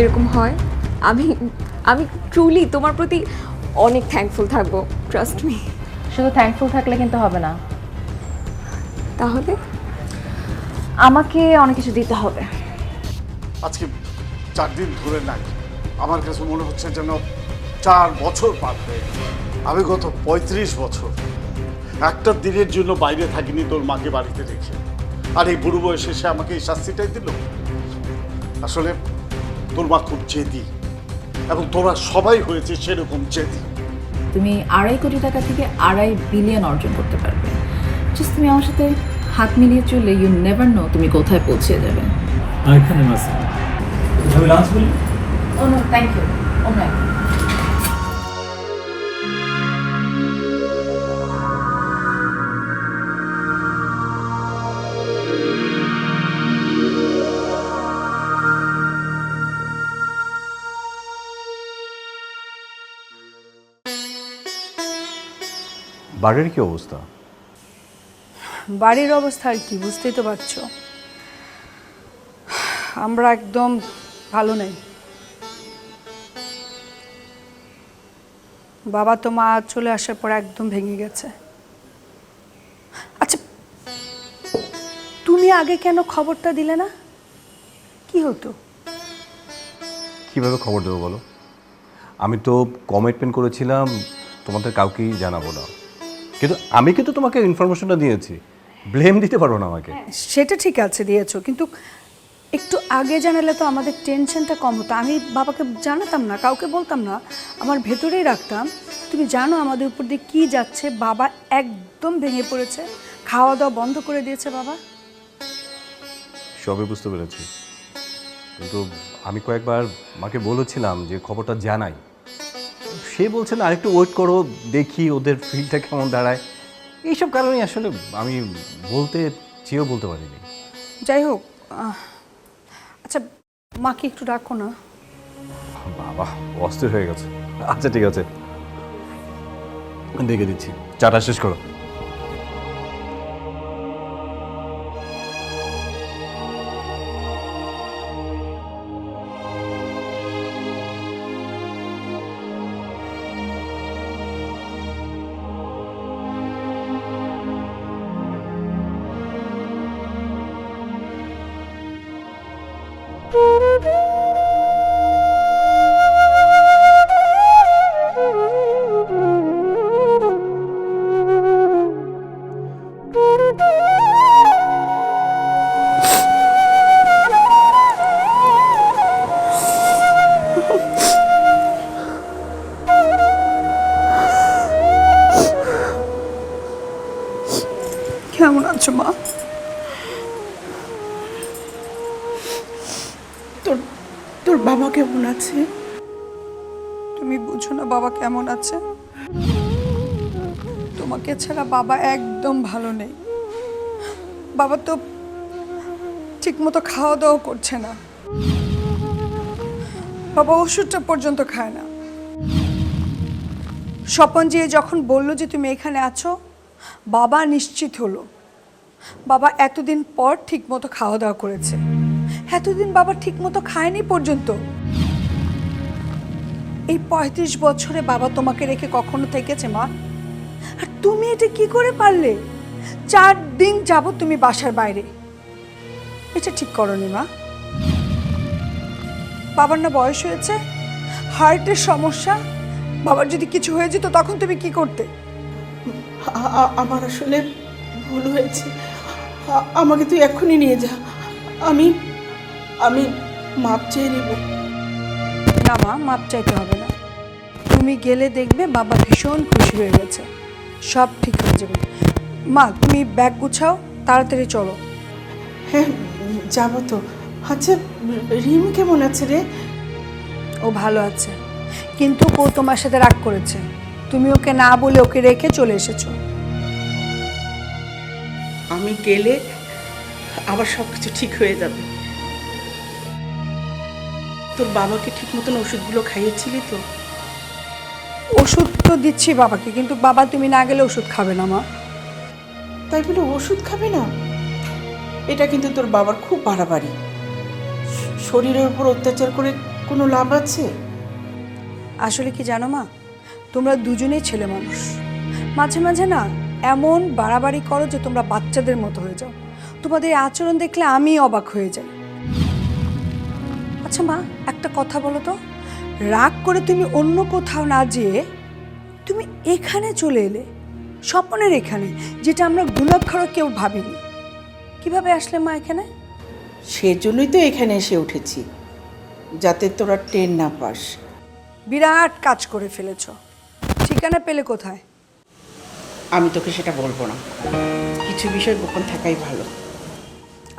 এরকম হয় আমি আমি ট্রুলি তোমার প্রতি অনেক থ্যাঙ্কফুল থাকব ট্রাস্ট মি শুধু থ্যাঙ্কফুল থাকলে কিন্তু হবে না। তাহলে? আমাকে অনেক কিছু দিতে হবে। আজকে চার দিন ধরে নাই আমার কাছে মনে হচ্ছে যেন চার বছর পার হয়ে আমি গত পঁয়ত্রিশ বছর একটা দিনের জন্য বাইরে থাকিনি তোর মাকে বাড়িতে রেখে। আর এই বুড়ো বয়সে সে আমাকে এই শাস্তিটাই দিল। আসলে তোর মা খুব জেদি এবং তোরা সবাই হয়েছে সেরকম জেদি। তুমি আড়াই কোটি টাকা থেকে আড়াই বিলিয়ন অর্জন করতে পারবে। জাস্ট তুমি আমার সাথে হাত মিলিয়ে চললে ইউ নেভার নো তুমি কোথায় পৌঁছে যাবে। আমি লাঞ্চ বলি ও নো থ্যাংক ইউ ও বাড়ির কি অবস্থা? বাড়ির অবস্থা আর কি বুঝতেই তো পারছ। আমরা একদম ভালো নেই। বাবা তো মা চলে আসার পর একদম ভেঙে গেছে। আচ্ছা তুমি আগে কেন খবরটা দিলে না? কি হতো? কীভাবে খবর দেবো বলো? আমি তো কমিটমেন্ট করেছিলাম তোমাদের কাউকেই জানাব না। কিন্তু আমি কিন্তু তোমাকে ইনফরমেশনটা দিয়েছি। ব্লেম দিতে পারব না আমাকে। সেটা ঠিক আছে দিয়েছ। কিন্তু একটু আগে জানালে তো আমাদের টেনশনটা কম হতো। আমি বাবাকে জানাতাম না কাউকে বলতাম না। আমার ভেতরেই রাখতাম তুমি জানো আমাদের উপর দিয়ে কী যাচ্ছে? বাবা একদম ভেঙে পড়েছে। খাওয়া দাওয়া বন্ধ করে দিয়েছে বাবা। সবই বুঝতে পেরেছি। কিন্তু আমি কয়েকবার মাকে বলেছিলাম যে খবরটা জানাই। সে বলছে না আরেকটু ওয়েট করো দেখি ওদের ফিলটা কেমন দাঁড়ায়। এইসব কারণে আসলে আমি বলতে চেয়েও বলতে পারিনি। যাই হোক আচ্ছা মাকে একটু ডাকো না। বাবা অস্থির হয়ে গেছে। আচ্ছা ঠিক আছে। দেখে দিচ্ছি। চাটা শেষ করো। কেমন আছে? তুমি বুঝো না বাবা কেমন আছে? তোমাকে ছাড়া বাবা একদম ভালো নেই। বাবা তো ঠিকমতো খাওয়া দাওয়া করছে না। বাবা ওষুধটা পর্যন্ত খায় না। স্বপন যে যখন বলল যে তুমি এখানে আছো, বাবা নিশ্চিত হলো। বাবা এতদিন পর ঠিকমতো খাওয়া দাওয়া করেছে। এতদিন বাবা ঠিকমতো খায়নি পর্যন্ত। এই পঁয়ত্রিশ বছরে বাবা তোমাকে রেখে কখনো থেকেছে, মা? আর তুমি এটা কি করে পারলে? চার দিন যাব তুমি বাসার বাইরে। এটা ঠিক করনি, মা। বাবার না বয়স হয়েছে, হার্টের সমস্যা। বাবার যদি কিছু হয়ে যেত, তখন তুমি কি করতে? আমার আসলে ভুল হয়েছে। আমাকে তুই এক্ষুনি নিয়ে যা। আমি আমি মাপ চেয়ে নেব। মা মাপ চাইতে হবে না। তুমি গেলে দেখবে বাবা ভীষণ খুশি হয়ে গেছে। সব ঠিক হয়ে যাবে। মা তুমি ব্যাগ গুছাও তাড়াতাড়ি চলো। হ্যাঁ যাব তো। আচ্ছা রিম কেমন আছে রে? ও ভালো আছে। কিন্তু ও তোমার সাথে রাগ করেছে। তুমি ওকে না বলে ওকে রেখে চলে এসেছ। আমি গেলে আবার সব কিছু ঠিক হয়ে যাবে। তোর বাবাকে ঠিক মতন ওষুধগুলো খাইয়েছিলি তো? ওষুধ তো দিচ্ছি বাবাকে কিন্তু বাবা তুমি না গেলে ওষুধ খাবে না মা। তাই বলে ওষুধ খাবে না? এটা কিন্তু তোর বাবার খুব বাড়াবাড়ি। শরীরের উপর অত্যাচার করে কোনো লাভ আছে? আসলে কি জানো মা? তোমরা দুজনেই ছেলে মানুষ। মাঝে মাঝে না এমন বাড়াবাড়ি করো যে তোমরা বাচ্চাদের মতো হয়ে যাও। তোমাদের আচরণ দেখলে আমি অবাক হয়ে যাই। আচ্ছা মা একটা কথা বলো তো। রাগ করে তুমি অন্য কোথাও না যেয়ে তুমি এখানে চলে এলে স্বপ্নের এখানে যেটা আমরা গুণাক্ষর কেউ ভাবিনি। কীভাবে আসলে মা এখানে? সেজন্যই তো এখানে এসে উঠেছি যাতে তোরা ট্রেন না পাস। বিরাট কাজ করে ফেলেছ। ঠিকানা পেলে কোথায়? আমি তোকে সেটা বলব না। কিছু বিষয় গোপন থাকাই ভালো।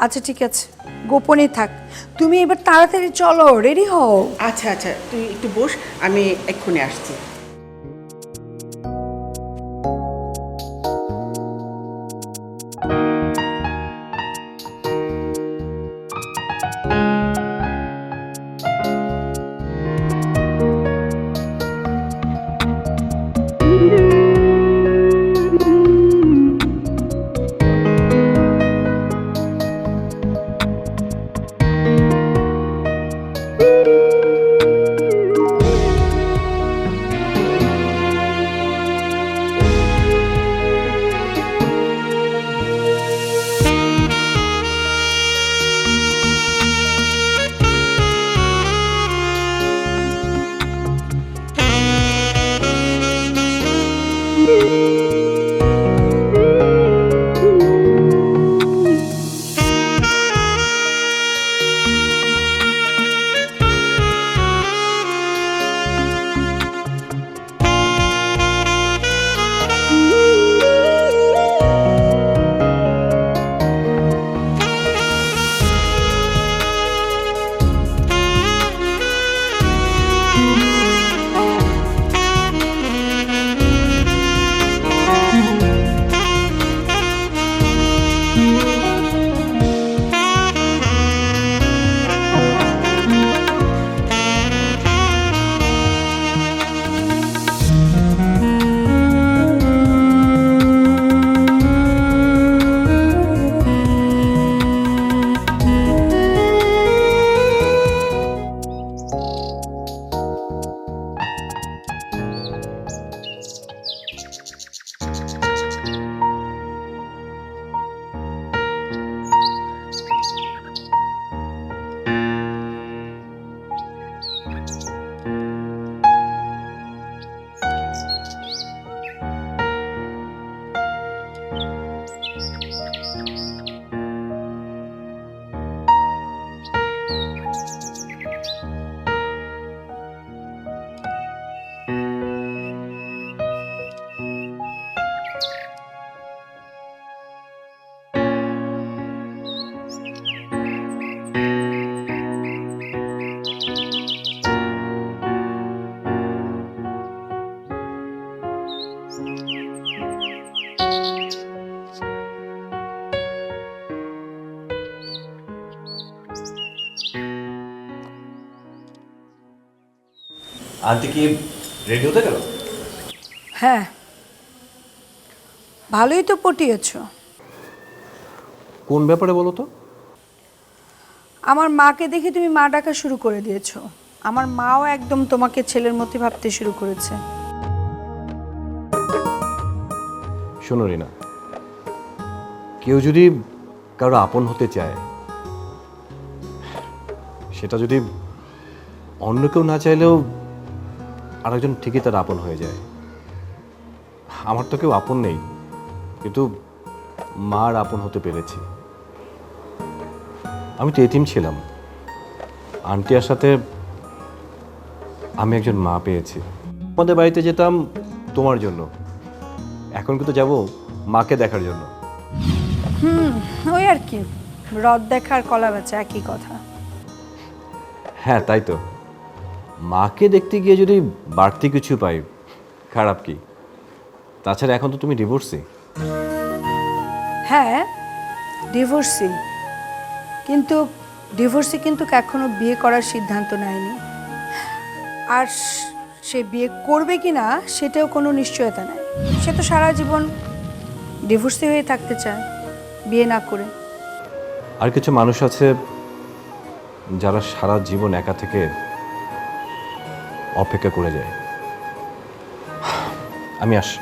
আচ্ছা ঠিক আছে। গোপনে থাক। তুমি এবার তাড়াতাড়ি চলো রেডি হও। আচ্ছা আচ্ছা তুই একটু বস, আমি এক্ষুনি আসছি। আন্টি কি রেডি হতে গেল? হ্যাঁ। ভালোই তো পটিয়েছো। কোন ব্যাপারে বলো তো? আমার মাকে দেখে তুমি মা ডাকা শুরু করে দিয়েছ। আমার মাও একদম তোমাকে ছেলের মতো ভাবতে শুরু করেছে। শোনো রিনা কেউ যদি কারও আপন হতে চায়, সেটা যদি অন্য কেউ না চাইলেও আরেকজন ঠিকই তার আপন হয়ে যায়। আমার তো কেউ আপন নেই, কিন্তু মার আপন হতে পেরেছি। আমি তো এতিম ছিলাম। আন্টি সাথে আমি একজন মা পেয়েছি। আমাদের বাড়িতে যেতাম তোমার জন্য। এখন কিন্তু যাব মাকে দেখার জন্য। হুম ওই আর কি। রদ দেখার কলা বেচা একই কথা। হ্যাঁ তাই তো। মাকে দেখতে গিয়ে যদি বাড়তি কিছু পাই খারাপ কি? তাছাড়া এখন তো তুমি ডিভোর্সি হ্যাঁ ডিভোর্সি কিন্তু ডিভোর্সি কিন্তু এখনও বিয়ে করার সিদ্ধান্ত নেয়নি। আর সে বিয়ে করবে কি না সেটাও কোনো নিশ্চয়তা নেই। সে তো সারা জীবন ডিভোর্সি হয়ে থাকতে চায়, বিয়ে না করে। আর কিছু মানুষ আছে যারা সারা জীবন একা থেকে অপেক্ষা করে যায়। আমি আসি।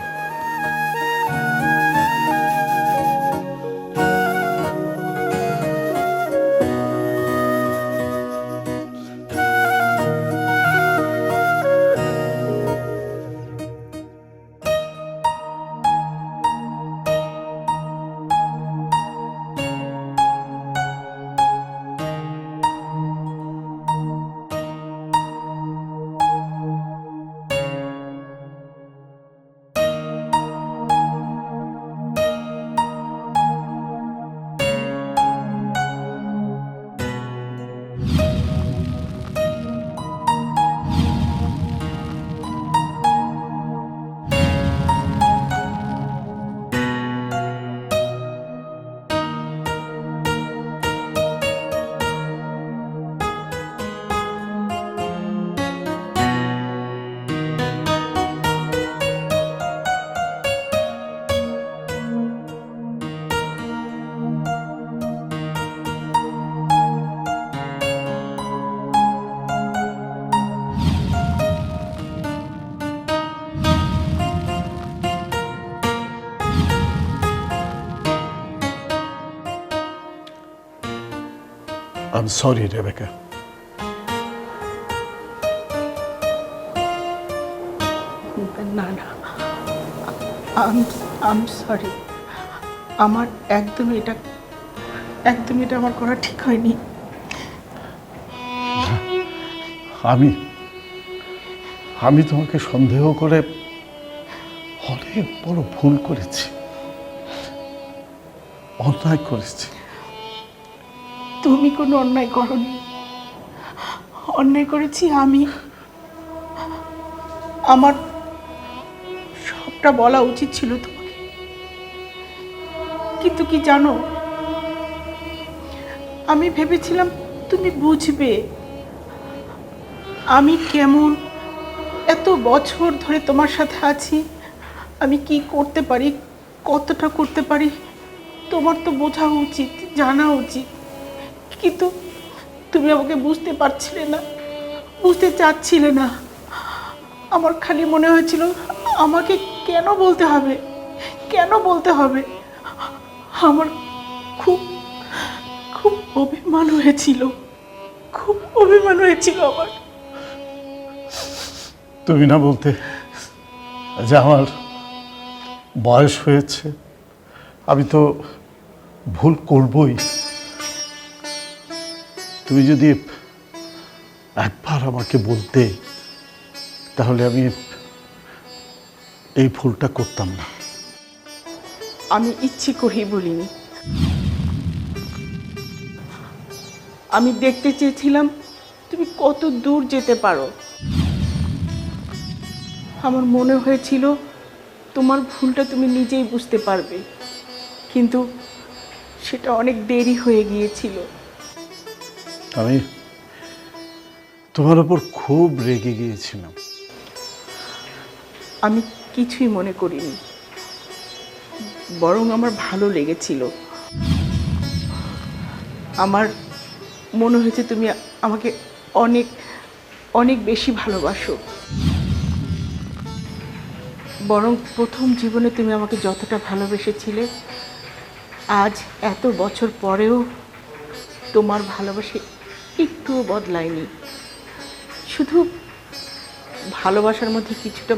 আই এম সরি রেবেকা না না। আম আম সরি আমার একদমই এটা একদমই এটা আমার করা ঠিক হয়নি। আমি আমি তোমাকে সন্দেহ করে অনেক বড় ভুল করেছি অন্যায় করেছি। তুমি কোনো অন্যায় করনি। অন্যায় করেছি আমি। আমার সবটা বলা উচিত ছিল তোমাকে। কিন্তু কি জানো, আমি ভেবেছিলাম তুমি বুঝবে। আমি কেমন, এত বছর ধরে তোমার সাথে আছি। আমি কি করতে পারি, কতটা করতে পারি, তোমার তো বোঝা উচিত, জানা উচিত। কিন্তু তুমি আমাকে বুঝতে পারছিলে না, বুঝতে চাচ্ছিলে না। আমার খালি মনে হয়েছিল আমাকে কেন বলতে হবে, কেন বলতে হবে? আমার খুব খুব অভিমান হয়েছিল, খুব অভিমান হয়েছিল আমার। তুমি না বলতে যে আমার বয়স হয়েছে, আমি তো ভুল করবই। তুমি যদি একবার আমাকে বলতে, তাহলে আমি এই ভুলটা করতাম না। আমি ইচ্ছে করেই বলিনি। আমি দেখতে চেয়েছিলাম তুমি কত দূর যেতে পারো। আমার মনে হয়েছিল তোমার ভুলটা তুমি নিজেই বুঝতে পারবে। কিন্তু সেটা অনেক দেরি হয়ে গিয়েছিল। আমি তোমার ওপর খুব রেগে গিয়েছিলাম। আমি কিছুই মনে করিনি, বরং আমার ভালো লেগেছিল। আমার মনে হয়েছে তুমি আমাকে অনেক অনেক বেশি ভালোবাসো। বরং প্রথম জীবনে তুমি আমাকে যতটা ভালোবেসেছিলে, আজ এত বছর পরেও তোমার ভালোবাসা একটুও বদলায়নি। শুধু ভালোবাসার মধ্যে কিছুটা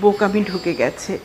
বোকামি ঢুকে গেছে।